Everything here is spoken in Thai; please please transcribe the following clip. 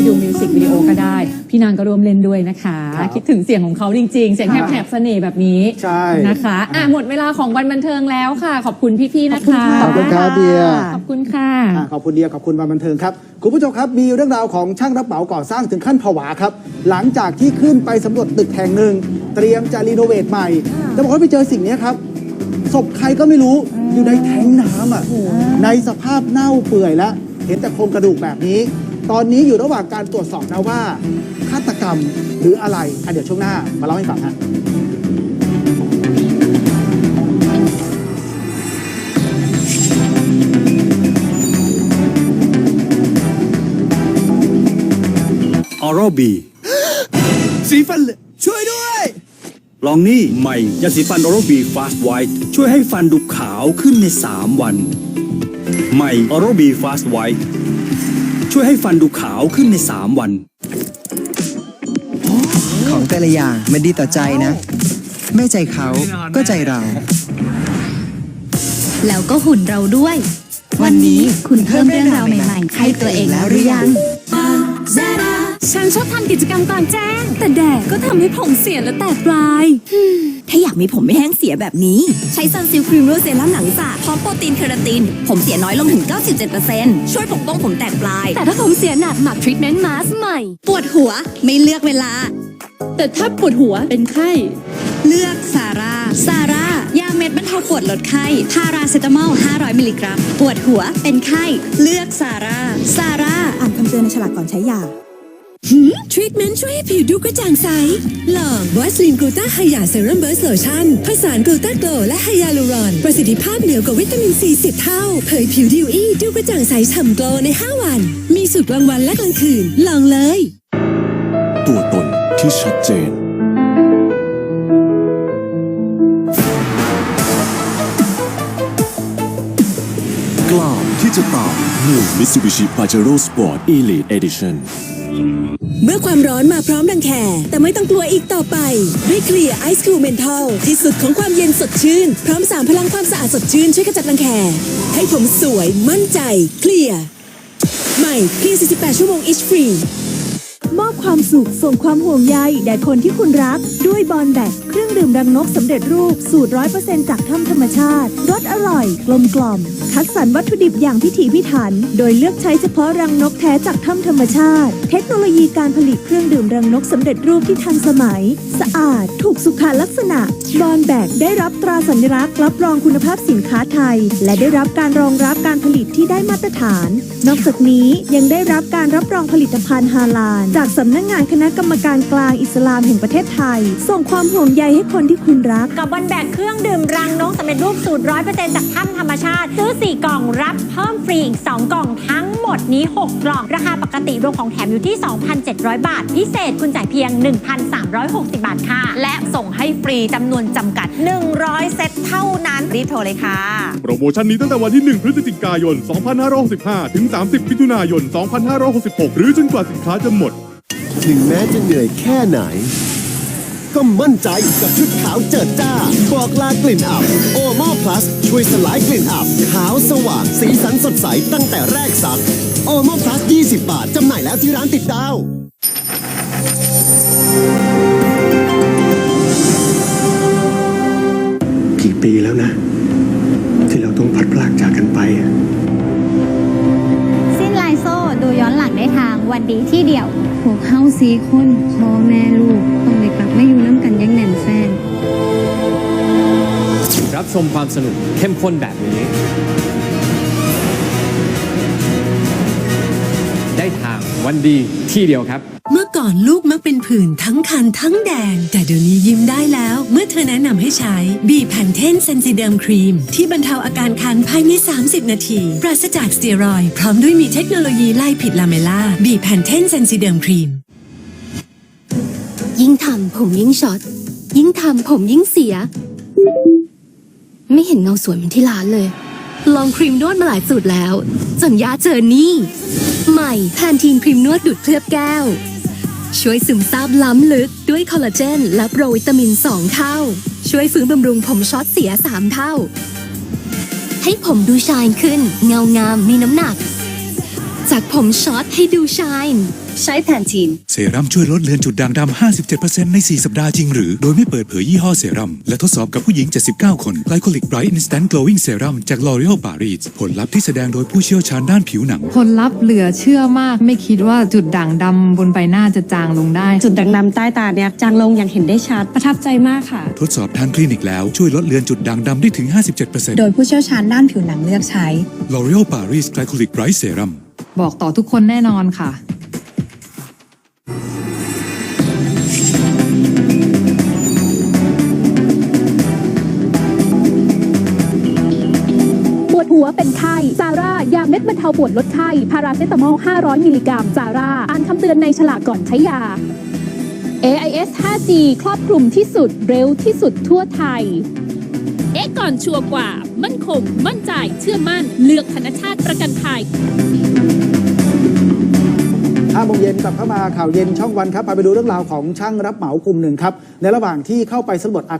ไปดูมิวสิกวิดีโอก็ได้ พี่นางก็ร่วมเล่นด้วยนะคะ ครับคิดถึงเสียงของเขาจริงๆ เสียงครับแหบๆเสน่ห์แบบนี้ใช่ นะคะอะหมดเวลาของวันบันเทิงแล้วค่ะ ขอบคุณพี่ๆนะคะ ขอบคุณครับเดียขอบคุณค่ะ อะขอบคุณเดียขอบคุณวันบันเทิงครับ คุณผู้ชมครับมีเรื่องราวของช่างรับเหมาก่อสร้างถึงขั้นผวาครับ หลังจากที่ขึ้นไปสำรวจตึกแห่งหนึ่ง เตรียมจะรีโนเวทใหม่ แต่บอกว่าไปเจอสิ่งนี้ครับ ศพใครก็ไม่รู้อยู่ในแทงน้ำอะในสภาพเน่าเปื่อยแล้ว เห็นแต่โครงกระดูกแบบนี้ ตอนนี้อยู่ระหว่างการตรวจสอบนะว่าฆาตกรรมหรืออะไรอะเดี๋ยวช่วงหน้ามาเล่าให้ฟังฮะออโรบีสีฟันเหลยช่วยด้วย ลองนี่ใหม่ยาสีฟันออโรบีฟาสต์ไวท์ช่วยให้ฟันดูขาวขึ้นใน 3 วัน ใหม่ออโรบีฟาสต์ไวท์ ช่วยให้ฟันดูขาวขึ้นใน 3 วัน ของแต่ละอย่างมันดีต่อใจนะ ไม่ใจเขาก็ใจเรา แล้วก็หุ่นเราด้วย วันนี้คุณเพิ่มเรื่องราวใหม่ๆให้ตัวเองแล้วหรือยัง ฉันชอบทำกิจกรรมกลางแจ้ง แต่แดดก็ทำให้ผมเสียและแตกปลายถ้าอยากมีผมไม่แห้งเสียแบบนี้ ใช้ซันซิลครีมโรเซรั่มหนังสระพร้อมโปรตีนเคราติน ผมเสียน้อยลงถึง 97%ช่วยปกป้องผมแตกปลาย แต่ถ้าผมเสียหนักหมักทรีทเมนต์มาสใหม่ ปวดหัวไม่เลือกเวลา แต่ถ้าปวดหัวเป็นไข้ เลือกซาร่าซาร่ายาเม็ดบรรเทาปวดลดไข้ พาราเซตามอล 500 มิลลิกรัม ปวดหัวเป็นไข้ เลือกซาร่าซาร่าอ่านคำเตือนในฉลากก่อนใช้ยา ทรีทเมนต์ช่วยให้ผิวดูกระจ่างใส ลองวอสลินกลูตาไฮยาเซรั่มเบิร์สโลชั่นผสานกลูตาโกลและไฮยาลูรอน ประสิทธิภาพเหนือกว่าวิตามินซี10เท่า เผยผิวดิวอี้ดูกระจ่างใสฉ่ำโกลใน 5 วัน มีสูตรกลางวันและกลางคืน ลองเลย ตัวตนที่ชัดเจน กล้าที่จะตาม New Mitsubishi Pajero Sport Elite Edition เมื่อความร้อนมาพร้อมดังแคแต่ไม่ต้องกลัวอีกต่อไปด้วยเคลียร์ไอซ์คูลเมนทัลที่สุดของความเย็นสดชื่น พร้อมสามพลังความสะอาดสดชื่น ช่วยขจัดรังแคให้ผมสวยมั่นใจเคลียร์ใหม่เคลียร์48 ชั่วโมงอิชฟรี มอบความสุขส่งความห่วงใยแด่คนที่คุณรัก ด้วยบอลแบกเครื่องดื่มรังนกสำเร็จรูปสูตรร้อยเปอร์เซ็นจากถ้ำธรรมชาติรสอร่อย กลมกล่อม คัดสรรวัตถุดิบอย่างพิถีพิถัน โดยเลือกใช้เฉพาะรังนกแท้จากถ้ำธรรมชาติ เทคโนโลยีการผลิตเครื่องดื่มรังนกสำเร็จรูปที่ทันสมัย สะอาด ถูกสุขลักษณะบอลแบกได้รับตราสัญลักษณ์รับรองคุณภาพสินค้าไทย และได้รับการรองรับการผลิตที่ได้มาตรฐาน นอกจากนี้ยังได้รับการรับรองผลิตภัณฑ์ฮาลาลจากสำนักงานคณะกรรมการกลางอิสลามแห่งประเทศไทย ส่งความห่วงใยให้คนที่คุณรัก กับวันแบกเครื่องดื่มรังนกสำเร็จรูปสูตรร้อยเปอร์เซ็นต์จากถ้ำธรรมชาติ ซื้อ 4 กล่องรับเพิ่มฟรีอีก 2 กล่องทั้งหมดนี้ 6 กล่อง ราคาปกติรวมของแถมอยู่ที่ 2,700 บาท พิเศษคุณจ่ายเพียง 1,360 บาทค่ะ และส่งให้ฟรีจำนวนจำกัด 100 เซตเท่านั้นรีบโทรเลยค่ะ โปรโมชั่นนี้ตั้งแต่วันที่ 1 พฤศจิกายน 2565 ถึง 30 มิถุนายน 2566 หรือจนกว่าสินค้าจะหมด ถึงแม้จะเหนื่อยแค่ไหน ก็มั่นใจกับชุดขาวเจิดจ้า บอกลากลิ่นอับ โอมอพลัส ช่วยสลายกลิ่นอับ ขาวสว่างสีสันสดใสตั้งแต่แรกสักโอมอพลัส 20 บาทจำหน่ายแล้วที่ร้านติดดาว ที่เดียว พวกเฮาสีคนพ่อแม่ลูก ต้องได้กลับมาอยู่น้ำกันอยังแน่นแฟน รับชมความสนุกเข้มข้นแบบนี้ ได้ทางวันดีที่เดียวครับ อก่อนลูกมักเป็นผื่นทั้งคันทั้งแดง แต่เดี๋ยวนี้ยิ้มได้แล้ว เมื่อเธอแนะนำให้ใช้บีแพนเทนเซนซิเดิมครีม ที่บรรเทาอาการคันภายใน 30 นาที ปราศจากสเตียรอยด์พร้อมด้วยมีเทคโนโลยีไล่ผิดลาเมล่าบีแพนเทนเซนซิเดิมครีม ยิ่งทำผมยิ่งช็อต ยิ่งทำผมยิ่งเสีย ไม่เห็นเงาสวยเหมือนที่ร้านเลย ลองครีมนวดมาหลายสูตรแล้ว จนยาเจอนี่ ใหม่แพนทีนครีมนวดดูดเคลือบแก้ว ช่วยซึมซาบล้ำลึกด้วยคอลลาเจนและโปรวิตามิน 2 เท่า ช่วยฟื้นบำรุงผมช็อตเสีย 3 เท่า ให้ผมดูชายขึ้น เงางามมีน้ำหนัก จากผมช็อตให้ดูชายใช้แพนทีน เซรั่มช่วยลดเลือนจุดด่างดำ 57%ใน 4 สัปดาห์จริงหรือ โดยไม่เปิดเผยยี่ห้อเซรั่ม และทดสอบกับผู้หญิง 79 คน Glycolic Bright Instant Glowing Serum จาก L'Oreal Paris ผลลัพธ์ที่แสดงโดยผู้เชี่ยวชาญด้านผิวหนัง ผลลัพธ์เหลือเชื่อมาก ไม่คิดว่าจุดด่างดำบนใบหน้าจะจางลงได้ จุดด่างดำใต้ตาเนี่ยจางลงอย่างเห็นได้ชัด ประทับใจมากค่ะ ทดสอบทางคลินิกแล้วช่วยลดเลือนจุดด่างดำได้ถึง 57%โดยผู้เชี่ยวชาญด้านผิวหนังเลือกใช้ L'Oreal Paris Glycolic Bright Serum บอกต่อทุกคนแน่นอนค่ะปวดหัวเป็นไข้ซาร่ายาเม็ดบรรเทาปวดลดไข้ พาราเซตามอล 500 มิลลิกรัมซาร่า อ่านคำเตือนในฉลากก่อนใช้ยา AIS 5G ครอบคลุมที่สุดเร็วที่สุดทั่วไทย เอ๊ะก่อนชัวร์กว่า มั่นคง มั่นใจ เชื่อมั่น เลือกธนชาติประกันภัย5โมงเย็นกลับเข้ามาข่าวเย็นช่องวันครับพาไปดูเรื่องราวของช่างรับเหมา กลุ่มหนึ่งครับ ในระหว่างที่เข้าไปสำรวจอา